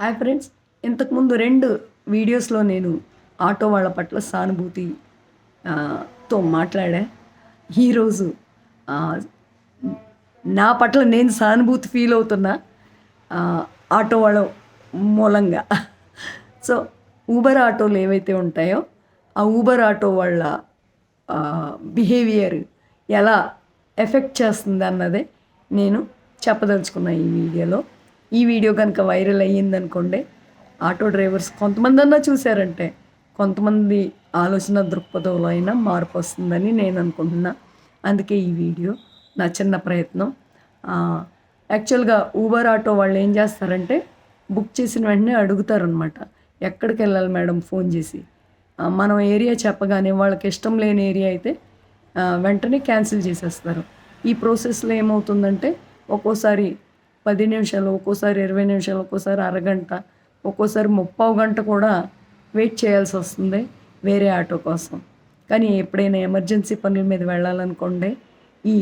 Hi friends ఇంతకుముందు రెండు వీడియోస్లో నేను ఆటో వాళ్ళ పట్ల సానుభూతి తో మాట్లాడా. ఈరోజు నా పట్ల నేను సానుభూతి ఫీల్ అవుతున్నా ఆటో వాళ్ళ మూలంగా. సో ఊబర్ ఆటోలు ఏవైతే ఉంటాయో ఆ ఊబర్ ఆటో వాళ్ళ బిహేవియర్ ఎలా ఎఫెక్ట్ చేస్తుంది అన్నదే నేను చెప్పదలుచుకున్నా ఈ వీడియోలో. ఈ వీడియో కనుక వైరల్ అయ్యిందనుకోండి ఆటో డ్రైవర్స్ కొంతమంది అన్నా చూశారంటే కొంతమంది ఆలోచన దృక్పథంలో అయినా మార్పు వస్తుందని నేను అనుకుంటున్నా. అందుకే ఈ వీడియో నా చిన్న ప్రయత్నం. యాక్చువల్గా ఊబర్ ఆటో వాళ్ళు ఏం చేస్తారంటే బుక్ చేసిన వెంటనే అడుగుతారనమాట ఎక్కడికి వెళ్ళాలి మేడం ఫోన్ చేసి? మనం ఏరియా చెప్పగానే వాళ్ళకి ఇష్టం లేని ఏరియా అయితే వెంటనే క్యాన్సిల్ చేసేస్తారు. ఈ ప్రాసెస్లో ఏమవుతుందంటే ఒక్కోసారి పది నిమిషాలు ఒక్కోసారి ఇరవై నిమిషాలు ఒక్కోసారి అరగంట ఒక్కోసారి ముప్పావు గంట కూడా వెయిట్ చేయాల్సి వస్తుంది వేరే ఆటో కోసం. కానీ ఎప్పుడైనా ఎమర్జెన్సీ పనుల మీద వెళ్ళాలనుకోండి ఈ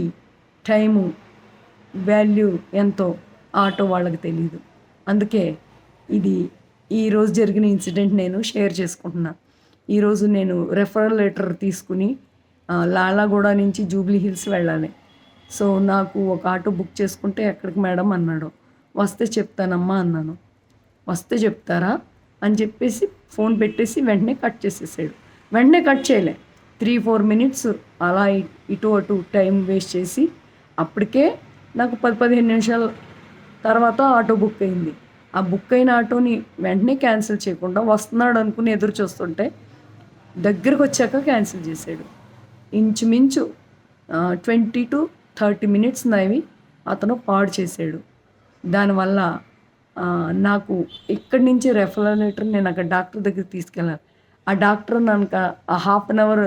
టైము వాల్యూ ఎంతో ఆటో వాళ్ళకి తెలియదు అందుకే ఇది ఈరోజు జరిగిన ఇన్సిడెంట్ నేను షేర్ చేసుకుంటున్నా. ఈరోజు నేను రెఫరల్ లెటర్ తీసుకుని లాలాగూడ నుంచి జూబ్లీ హిల్స్ వెళ్ళాలి. సో నాకు ఒక ఆటో బుక్ చేసుకుంటే ఎక్కడికి మేడం అన్నాడు. వస్తే చెప్తానమ్మా అన్నాను. వస్తే చెప్తారా? అని చెప్పేసి ఫోన్ పెట్టేసి వెంటనే కట్ చేసేసాడు. వెంటనే కట్ చేయలే. త్రీ ఫోర్ మినిట్స్ అలా ఇటు అటు టైం వేస్ట్ చేసి అప్పటికే నాకు పది పదిహేను నిమిషాల తర్వాత ఆటో బుక్ అయింది. ఆ బుక్ అయిన ఆటోని వెంటనే క్యాన్సిల్ చేయకుండా వస్తున్నాడు అనుకుని ఎదురు చూస్తుంటే దగ్గరకు వచ్చాక క్యాన్సిల్ చేశాడు. ఇంచుమించు ట్వంటీ టు థర్టీ మినిట్స్ నవి అతను పాడు చేశాడు. దానివల్ల నాకు ఇక్కడి నుంచి రెఫరల్ లెటర్ నేను అక్కడ డాక్టర్ దగ్గర తీసుకెళ్ళాను ఆ డాక్టర్ నాకు ఆ హాఫ్ అన్ అవర్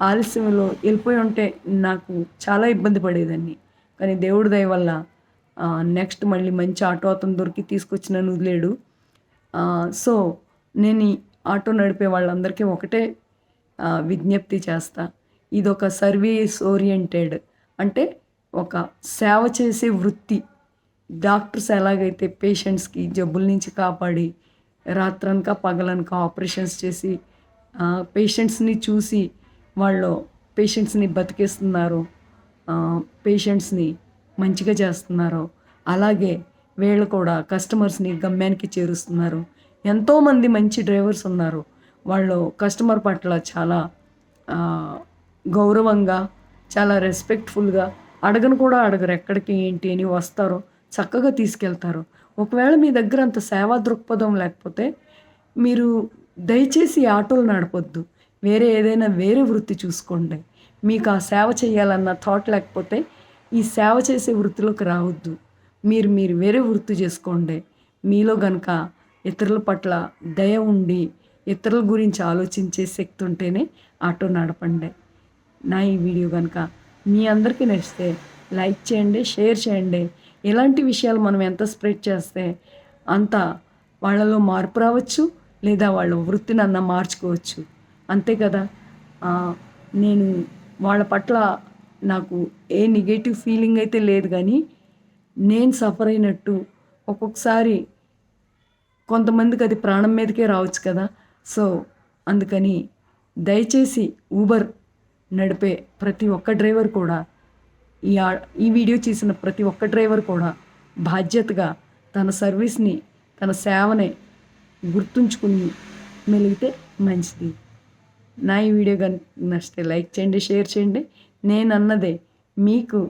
ఆలస్యంలో వెళ్ళిపోయి ఉంటే నాకు చాలా ఇబ్బంది పడేదాన్ని. కానీ దేవుడి దయ వల్ల నెక్స్ట్ మళ్ళీ మంచి ఆటో అతను దొరికి తీసుకొచ్చి నన్ను వదిలేడు సో నేను ఈ ఆటో నడిపే వాళ్ళందరికీ ఒకటే విజ్ఞప్తి చేస్తా. ఇది ఒక సర్వీస్ ఓరియంటెడ్ అంటే ఒక సేవ చేసే వృత్తి. డాక్టర్స్ ఎలాగైతే పేషెంట్స్కి జబ్బుల నుంచి కాపాడి రాత్రనక పగలనక ఆపరేషన్స్ చేసి పేషెంట్స్ని చూసి వాళ్ళు పేషెంట్స్ని బతికేస్తున్నారు పేషెంట్స్ని మంచిగా చేస్తున్నారు అలాగే వీళ్ళు కూడా కస్టమర్స్ని గమ్యానికి చేరుస్తున్నారు. ఎంతోమంది మంచి డ్రైవర్స్ ఉన్నారు. వాళ్ళు కస్టమర్ పట్ల చాలా గౌరవంగా చాలా రెస్పెక్ట్ఫుల్గా అడగను కూడా అడగరు ఎక్కడికి ఏంటి అని వస్తారు చక్కగా తీసుకెళ్తారు. ఒకవేళ మీ దగ్గర అంత సేవా దృక్పథం లేకపోతే మీరు దయచేసి ఆటోలు నడపొద్దు. వేరే ఏదైనా వేరే వృత్తి చూసుకోండి. మీకు ఆ సేవ చేయాలన్న థాట్ లేకపోతే ఈ సేవ చేసే వృత్తిలోకి రావద్దు. మీరు మీరు వేరే వృత్తి చేసుకోండి. మీలో గనక ఇతరుల పట్ల దయ ఉండి ఇతరుల గురించి ఆలోచించే శక్తి ఉంటేనే ఆటో నడపండి. నా ఈ వీడియో కనుక మీ అందరికీ నచ్చితే లైక్ చేయండి షేర్ చేయండి. ఇలాంటి విషయాలు మనం ఎంత స్ప్రెడ్ చేస్తే అంత వాళ్ళలో మార్పు రావచ్చు లేదా వాళ్ళ వృత్తిని అన్న మార్చుకోవచ్చు. అంతే కదా? నేను వాళ్ళ పట్ల నాకు ఏ నెగటివ్ ఫీలింగ్ అయితే లేదు కానీ నేను సఫర్ అయినట్టు ఒక్కొక్కసారి కొంతమందికి అది ప్రాణం మీదకే రావచ్చు కదా? సో అందుకని దయచేసి ఊబర్ నడిపే ప్రతి ఒక్క డ్రైవర్ కూడా ఈ ఈ వీడియో చేసిన ప్రతి ఒక్క డ్రైవర్ కూడా బాధ్యతగా తన సర్వీస్ని తన సేవని గుర్తుంచుకుని మెలిగితే మంచిది. నా ఈ వీడియో కనుక నచ్చితే లైక్ చేయండి షేర్ చేయండి. నేను అన్నదే మీకు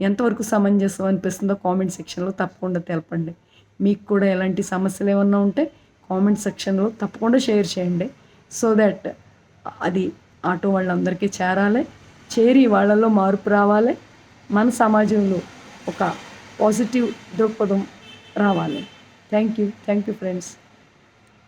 ఎంతవరకు సమంజసం అనిపిస్తుందో కామెంట్ సెక్షన్లో తప్పకుండా తెలపండి. మీకు కూడా ఎలాంటి సమస్యలు ఏమన్నా ఉంటే కామెంట్ సెక్షన్లో తప్పకుండా షేర్ చేయండి. సో దట్ అది ఆటో వాళ్ళందరికీ చేరాలి. చేరి వాళ్ళలో మార్పు రావాలి. మన సమాజంలో ఒక పాజిటివ్ దృక్పథం రావాలి. Thank you thank you friends